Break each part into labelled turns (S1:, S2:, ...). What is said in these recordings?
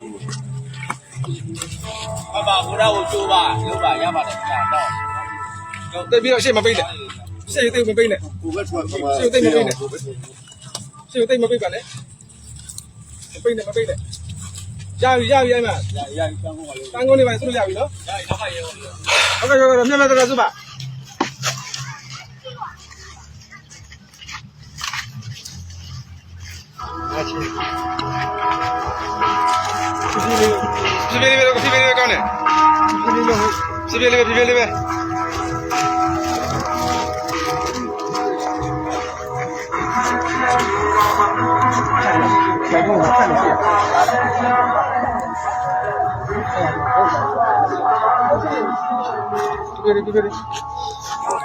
S1: ။အပါဘုရားကိုကြိုးပါလုပ်ပါရပါတယ်ဗျာ။တော့
S2: တော့တိတ်ပြီးတော့ရှေ့မပိတ်နဲ့။ရှေ့တိတ်မပိတ်နဲ့။
S3: ကိုပဲထွက်သွား။
S2: ရှေ့တိတ်မပိတ်နဲ့။ရှေ့တိတ်မပိတ်ပါနဲ့။မပိတ်နဲ့မပိတ်နဲ့။ရပြီရပြီအဲ့မှာ
S1: ရရတန်းကုန်ပါလေ
S2: တန်းကုန်နေပါသူတို့ရပြီနော်
S1: ရရပါရေဟုတ်
S2: ကဲ့ဟုတ်ကဲ့မြတ်မြတ်တကစုပါအားချင်းဖြည်းဖြည်းလေးဖြည်းဖြည်း
S1: လေးကောင်းတ
S2: ယ်ဖြည်းဖြ
S4: ည်းလေးဖြည်းဖြည်းလေးပဲဖြည်းဖြည်းလေးပဲဆိုင်ကုန်
S2: တာဆက်လို့ရှိရဒီက
S4: လေးဒီကလေး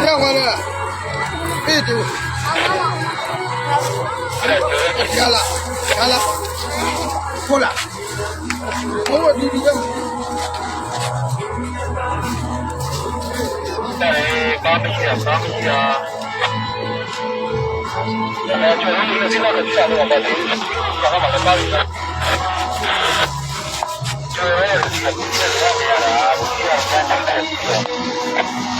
S4: 别玩了，别赌。好了，好了，好了，过来。我弟弟家。在八米呀，八米呀。现在就一个车的车道路吧，早上晚上八米。就是没有车，就是
S2: 啊，不需要加两台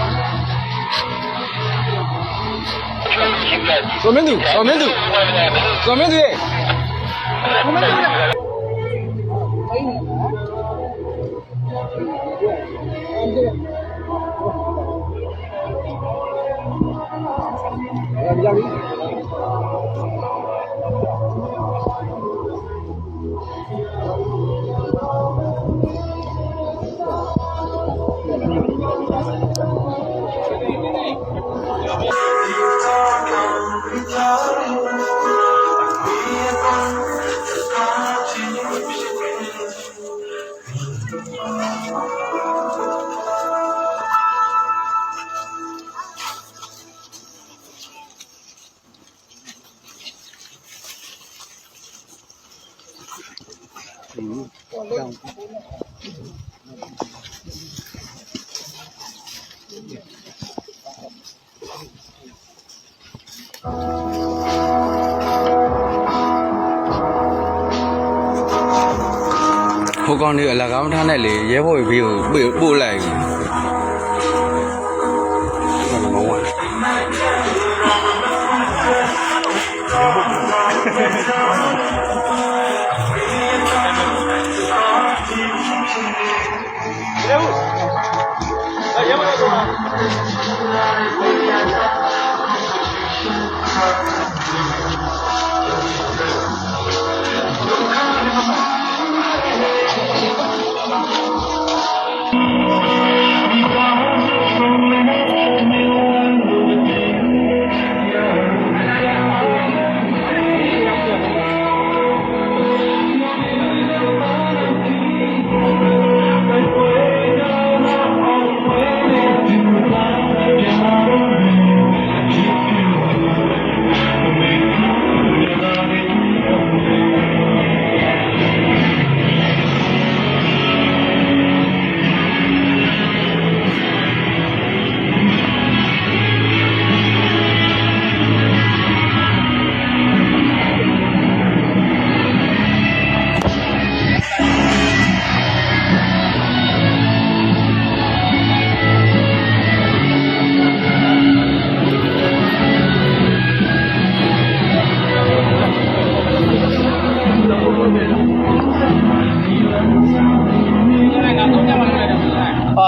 S2: Somendu, Somendu, Somendu, eh? Somendu. trong Thank you. ကိုကောင်တွေအလကားမထားနဲ့လေရဲဘော်တွေဘေးကိုပို့လိုက်မဝမ်း
S5: ရဲ
S4: ဘော်ရဲဘော်